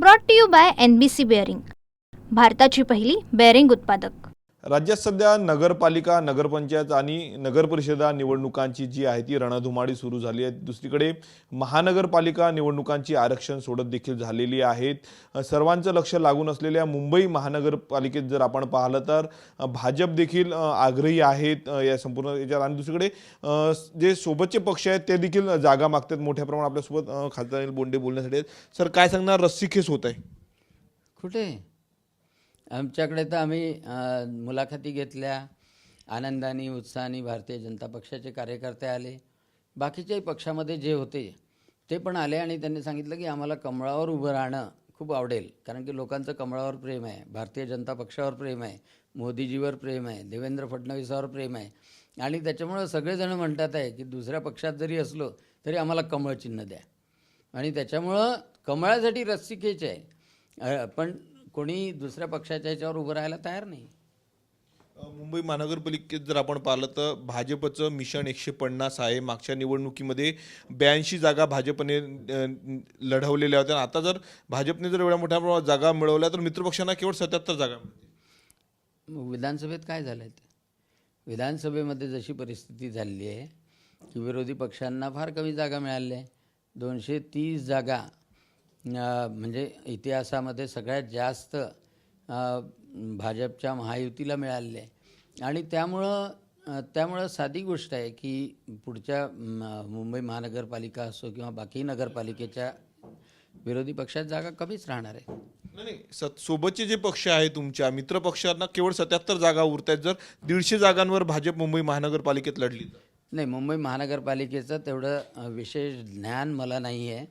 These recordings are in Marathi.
Brought to you by N B C bearing भारताची पहिली बेअरिंग उत्पादक. राज्यात सध्या नगरपालिका नगरपंचायत आणि नगरपरिषदा निवडणुकांची जी आहे ती रणधुमाळी सुरू झाली आहे. दुसरीकडे महानगरपालिका निवडणुकांची आरक्षण सोडत देखील झालेली आहेत. सर्वांचं लक्ष लागून असलेल्या मुंबई महानगरपालिकेत जर आपण पाहिलं तर भाजप देखील आग्रही आहेत या संपूर्ण याच्यात आणि दुसरीकडे जे सोबतचे पक्ष आहेत ते देखील जागा मागतात मोठ्या प्रमाणात. आपल्यासोबत खासदार बोंडे बोलण्यासाठी सर काय सांगणार? रस्सीखेस होत आहे कुठे? आमच्याकडे तर आम्ही मुलाखती घेतल्या आनंदाने उत्साहाने भारतीय जनता पक्षाचे कार्यकर्ते आले. बाकीच्याही पक्षामध्ये जे होते ते पण आले आणि त्यांनी सांगितलं की आम्हाला कमळावर उभं राहणं खूप आवडेल. कारण की लोकांचं कमळावर प्रेम आहे भारतीय जनता पक्षावर प्रेम आहे मोदीजीवर प्रेम आहे देवेंद्र फडणवीसावर प्रेम आहे. आणि त्याच्यामुळं सगळेजण म्हणतात आहे की दुसऱ्या पक्षात जरी असलो तरी आम्हाला कमळ चिन्ह द्या. आणि त्याच्यामुळं कमळासाठी रस्सी खेच आहे पण कोणी दुसऱ्या पक्षाच्या ह्याच्यावर उभं राहायला तयार नाही. मुंबई महानगरपालिकेत जर आपण पाहिलं तर भाजपचं मिशन एकशे पन्नास आहे. मागच्या निवडणुकीमध्ये ब्याऐंशी जागा भाजपने लढवलेल्या होत्या. आता जर भाजपने जर एवढ्या मोठ्या प्रमाणात जागा मिळवल्या तर मित्रपक्षांना केवळ सत्याहत्तर जागा मिळतील. विधानसभेत काय झालं आहे ते विधानसभेमध्ये जशी परिस्थिती झालेली आहे की विरोधी पक्षांना फार कमी जागा मिळाल्या. आहे दोनशे तीस जागा म्हणजे इतिहासामध्ये सगळ्यात जास्त भाजपच्या महायुतीला मिळालेल्या आहे. आणि त्यामुळं त्यामुळं साधी गोष्ट आहे की पुढच्या मुंबई महानगरपालिका असो किंवा बाकी नगरपालिकेच्या विरोधी पक्षात जागा कमीच राहणार आहे. नाही सत सोबतचे जे पक्ष आहे तुमच्या मित्र पक्षांना केवळ सत्याहत्तर जागा उरत आहेत जर दीडशे जागांवर भाजप मुंबई महानगरपालिकेत लढली. नाही मुंबई महानगरपालिकेचं तेवढं विशेष ज्ञान मला नाही आहे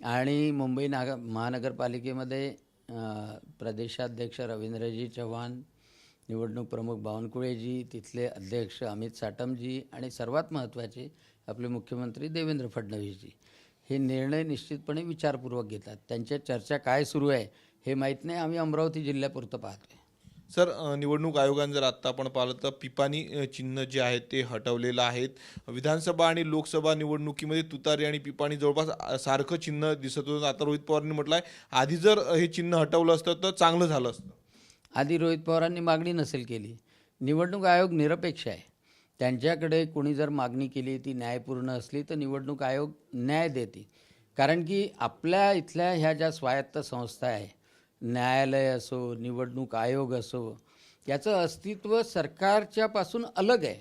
आणि मुंबई नाग महानगरपालिकेमध्ये प्रदेशाध्यक्ष रवींद्रजी चव्हाण निवडणूक प्रमुख बावनकुळेजी तिथले अध्यक्ष अमित साटमजी आणि सर्वात महत्त्वाचे आपले मुख्यमंत्री देवेंद्र फडणवीसजी. हे निर्णय निश्चितपणे विचारपूर्वक घेतात. त्यांच्या चर्चा काय सुरू आहे हे माहीत नाही. आम्ही अमरावती जिल्ह्यापुरतं पाहतोय. सर निवडणूक आयोगाने जर आत्ता आपण पाहिलं तर पिपाणी चिन्ह जे आहे ते हटवलेलं आहेत. विधानसभा आणि लोकसभा निवडणुकीमध्ये तुतारी आणि पिपाणी जवळपास सारखं चिन्ह दिसत होतं. आता रोहित पवारांनी म्हटलं आहे आधी जर हे चिन्ह हटवलं असतं तर चांगलं झालं असतं. आधी रोहित पवारांनी मागणी नसेल केली. निवडणूक आयोग निरपेक्ष आहे. त्यांच्याकडे कोणी जर मागणी केली ती न्यायपूर्ण असली तर निवडणूक आयोग न्याय देते कारण की आपल्या इथल्या ह्या ज्या स्वायत्त संस्था आहे न्यायालय असो निवडणूक आयोग असो याचं अस्तित्व सरकारच्यापासून अलग आहे.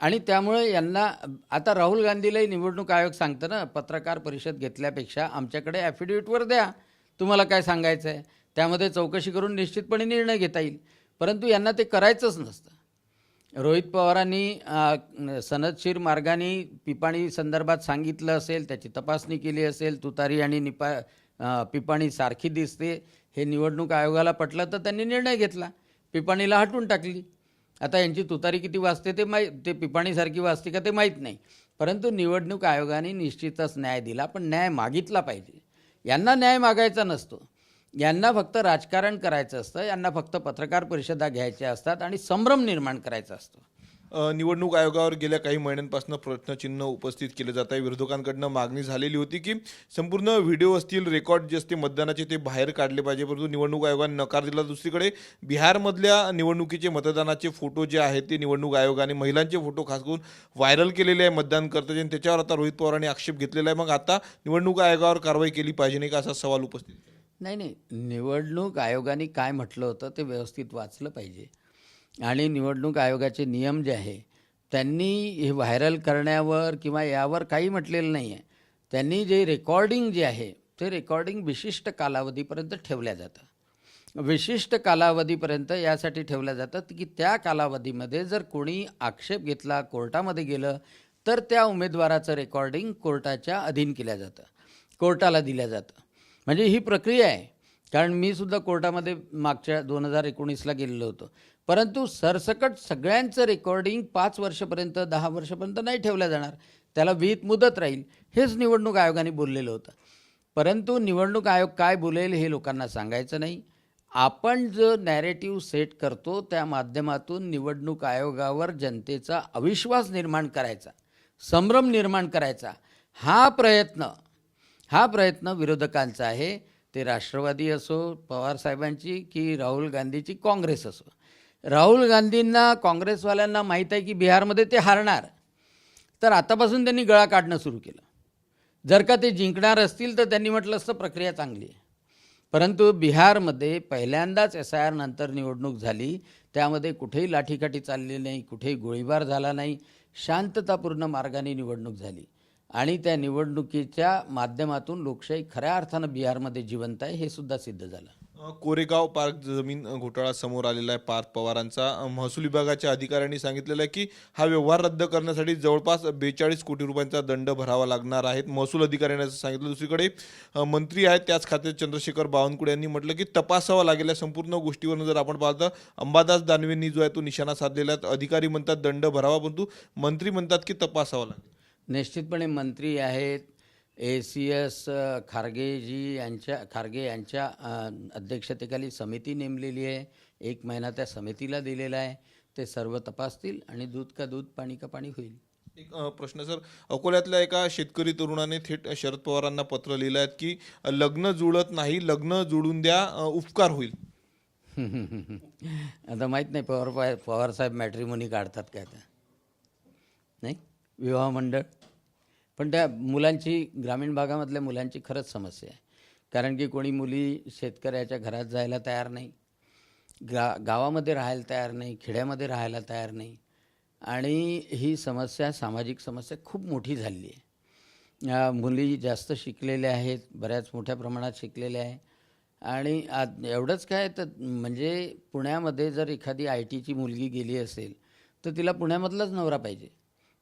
आणि त्यामुळे यांना आता राहुल गांधीलाही निवडणूक आयोग सांगतं ना पत्रकार परिषद घेतल्यापेक्षा आमच्याकडे ॲफिडेविटवर द्या. तुम्हाला काय सांगायचं आहे त्यामध्ये चौकशी करून निश्चितपणे निर्णय घेता येईल. परंतु यांना ते करायचंच नसतं. रोहित पवारांनी सनदशीर मार्गाने पिपाणी संदर्भात सांगितलं असेल त्याची तपासणी केली असेल तुतारी आणि निपा पिपाणी सारखी दिसते. हे निवडणूक आयोगाला पटलं तर त्यांनी निर्णय घेतला. पिपाणीला हटवून टाकली. आता यांची तुतारी किती वाजते ते माहीत ते पिपाणीसारखी वाजते का ते माहीत नाही. परंतु निवडणूक आयोगाने निश्चितच न्याय दिला पण न्याय मागितला पाहिजे. यांना न्याय मागायचा नसतो. यांना फक्त राजकारण करायचं असतं यांना फक्त पत्रकार परिषदा घ्यायच्या असतात आणि संभ्रम निर्माण करायचा असतो. निवडणूक आयोगावर गेल्या काही महिन्यांपासून प्रश्नचिन्ह उपस्थित केले जात आहे. विरोधकांकडनं मागणी झालेली होती की संपूर्ण व्हिडिओ असतील रेकॉर्ड जे असते मतदानाचे ते बाहेर काढले पाहिजे परंतु निवडणूक आयोगाने नकार दिला. दुसरीकडे बिहारमधल्या निवडणुकीचे मतदानाचे फोटो जे आहेत ते निवडणूक आयोगाने महिलांचे फोटो खास करून व्हायरल केलेले आहे मतदान करताचे आणि त्याच्यावर आता रोहित पवारांनी आक्षेप घेतलेला आहे. मग आता निवडणूक आयोगावर कारवाई केली पाहिजे नाही का असा सवाल उपस्थित नाही नाही. निवडणूक आयोगाने काय म्हटलं होतं ते व्यवस्थित वाचलं पाहिजे. आणि निवडणूक आयोगाचे नियम जे आहे त्यांनी हे व्हायरल करण्यावर किंवा यावर काही म्हटलेलं नाही आहे त्यांनी जे रेकॉर्डिंग जे आहे ते रेकॉर्डिंग विशिष्ट कालावधीपर्यंत ठेवल्या जातं विशिष्ट कालावधीपर्यंत यासाठी ठेवलं जातं की त्या कालावधीमध्ये जर कोणी आक्षेप घेतला कोर्टामध्ये गेलं तर त्या उमेदवाराचं रेकॉर्डिंग कोर्टाच्या अधीन केल्या जातं. कोर्टाला दिलं जातं. म्हणजे ही प्रक्रिया आहे. कारण मी सुद्धा कोर्टामध्ये मागच्या दोन हजार एकोणीसला गेलेलो होतो. परंतु सरसकट सगळ्यांचं रेकॉर्डिंग पाच वर्षपर्यंत दहा वर्षपर्यंत नाही ठेवलं जाणार. त्याला विहित मुदत राहील हेच निवडणूक आयोगाने बोललेलं होतं. परंतु निवडणूक आयोग काय बोलेल हे लोकांना सांगायचं नाही. आपण जो नॅरेटिव्ह सेट करतो त्या माध्यमातून निवडणूक आयोगावर जनतेचा अविश्वास निर्माण करायचा संभ्रम निर्माण करायचा. हा प्रयत्न हा प्रयत्न विरोधकांचा आहे. ते राष्ट्रवादी असो पवार साहेबांची की राहुल गांधीची काँग्रेस असो. राहुल गांधींना काँग्रेसवाल्यांना माहीत आहे की बिहारमध्ये ते हारणार. तर आतापासून त्यांनी गळा काढणं सुरू केलं. जर का ते जिंकणार असतील तर त्यांनी म्हटलं असतं प्रक्रिया चांगली आहे. परंतु बिहारमध्ये पहिल्यांदाच एस आय आर नंतर निवडणूक झाली. त्यामध्ये कुठेही लाठीकाठी चालली नाही कुठेही गोळीबार झाला नाही. शांततापूर्ण मार्गाने निवडणूक झाली. आणि त्या निवडणुकीच्या माध्यमातून लोकशाही खऱ्या अर्थानं बिहारमध्ये जिवंत आहे हे सुद्धा सिद्ध झालं. कोरेगाव पार्क जमीन घोटाळा समोर आलेला आहे. पार्थ पवारांचा. महसूल विभागाच्या अधिकाऱ्यांनी सांगितलेलं आहे की हा व्यवहार रद्द करण्यासाठी जवळपास बेचाळीस कोटी रुपयांचा दंड भरावा लागणार आहे महसूल अधिकाऱ्यांनी असं सांगितलं. दुसरीकडे मंत्री आहेत. त्याच खात्यात चंद्रशेखर बावनकुळे यांनी म्हटलं की तपासावा लागेल या संपूर्ण गोष्टीवरून जर आपण पाहतो अंबादास दानवेंनी जो आहे तो निशाणा साधलेला आहे. अधिकारी म्हणतात दंड भरावा परंतु मंत्री म्हणतात की तपासावा लागेल. निश्चितपणे मंत्री आहेत. ए सी एस खारगेजी यांच्या खारगे यांच्या अध्यक्षतेखाली समिती नेमलेली आहे. एक महिना त्या समितीला दिलेला आहे. ते सर्व तपासतील आणि दूध का दूध पाणी का पाणी होईल. एक प्रश्न सर. अकोल्यातल्या एका शेतकरी तरुणाने थेट शरद पवारांना पत्र लिहिलं आहे की लग्न जुळत नाही लग्न जुळून द्या उपकार होईल. आता माहीत नाही पवार पवार पवारसाहेब मॅट्रिमोनी काढतात काय त्या नाही? विवाह मंडळ? पण त्या मुलांची ग्रामीण भागामधल्या मुलांची खरंच समस्या आहे. कारण की कोणी मुली शेतकऱ्याच्या घरात जायला तयार नाही गा गावामध्ये राहायला तयार नाही खेड्यामध्ये राहायला तयार नाही. आणि ही समस्या सामाजिक समस्या खूप मोठी झालेली आहे. मुली जास्त शिकलेल्या आहेत बऱ्याच मोठ्या प्रमाणात शिकलेल्या आहे आणि आज एवढंच काय तर म्हणजे पुण्यामध्ये जर एखादी आय टीची मुलगी गेली असेल तर तिला पुण्यामधलाच नवरा पाहिजे.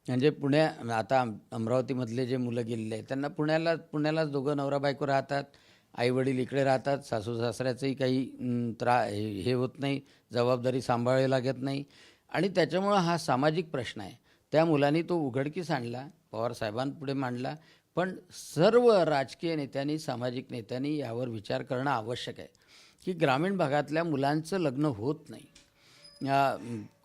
म्हणजे पुण्या आता अमरावतीमधले जे मुलं गेलेले आहेत त्यांना पुण्याला पुण्यालाच दोघं नवरा बायको राहतात आईवडील इकडे राहतात सासू सासऱ्याचंही काही त्रा हे हे होत नाही जबाबदारी सांभाळावी लागत नाही. आणि त्याच्यामुळं हा सामाजिक प्रश्न आहे. त्या मुलांनी तो उघडकीस आणला पवार साहेबांपुढे मांडला पण सर्व राजकीय नेत्यांनी सामाजिक नेत्यांनी यावर विचार करणं आवश्यक आहे. की ग्रामीण भागातल्या मुलांचं लग्न होत नाही.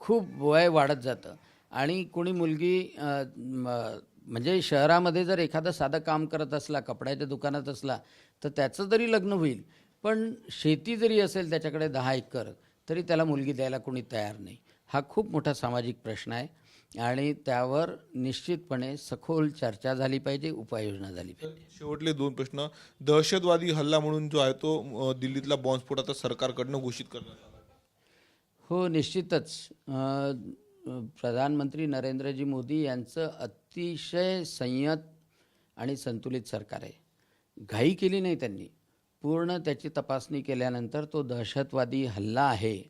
खूप वय वाढत जातं. आणि कोणी मुलगी म्हणजे शहरामध्ये जर एखादं साधं काम करत असला कपड्याच्या दुकानात असला तर त्याचं जरी लग्न होईल. पण शेती जरी असेल त्याच्याकडे दहा एकर तरी त्याला मुलगी द्यायला कोणी तयार नाही. हा खूप मोठा सामाजिक प्रश्न आहे आणि त्यावर निश्चितपणे सखोल चर्चा झाली पाहिजे उपाययोजना झाली पाहिजे. शेवटले दोन प्रश्न. दहशतवादी हल्ला म्हणून जो आहे तो दिल्लीतला बॉम्बस्फोट आता सरकारकडनं घोषित करण्यात आला. हो निश्चितच. प्रधानमंत्री नरेंद्रजी मोदी यांचं अतिशय संयत आणि संतुलित सरकार आहे. घाई केली नाही त्यांनी. पूर्ण त्याची तपासणी केल्यानंतर तो दहशतवादी हल्ला आहे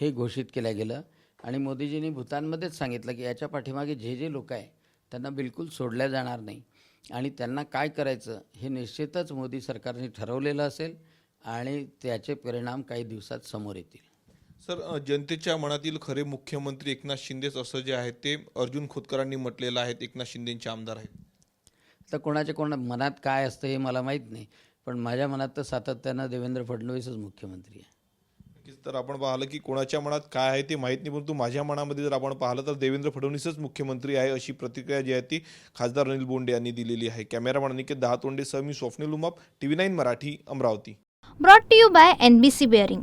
हे घोषित केलं गेलं. आणि मोदीजींनी भूतानमध्येच सांगितलं की याच्या पाठीमागे जे जे लोक आहे त्यांना बिलकुल सोडल्या जाणार नाही. आणि त्यांना काय करायचं हे निश्चितच मोदी सरकारने ठरवलेलं असेल आणि त्याचे परिणाम काही दिवसात समोर येतील. सर जनतेच्या मनातील खरे मुख्यमंत्री एकनाथ शिंदेच असं जे आहे ते अर्जुन खोतकरांनी म्हटलेलं आहे एकनाथ शिंदेचे आमदार आहेत. तर कोणाच्या कोणा मनात काय असतं हे मला माहीत नाही पण माझ्या मनात तर सातत्यानं देवेंद्र फडणवीसच मुख्यमंत्री आहे. नक्कीच तर आपण पाहिलं की कोणाच्या मनात काय आहे ते माहीत नाही परंतु माझ्या मनामध्ये जर आपण पाहिलं तर देवेंद्र फडणवीसच मुख्यमंत्री आहे अशी प्रतिक्रिया जी आहे ती खासदार अनिल बोंडे यांनी दिलेली आहे. कॅमेरामॅन अनिकेत दहा तोंडे मी Swapnil Umap T V nine Marathi Amravati. Brought to you by N B C bearing.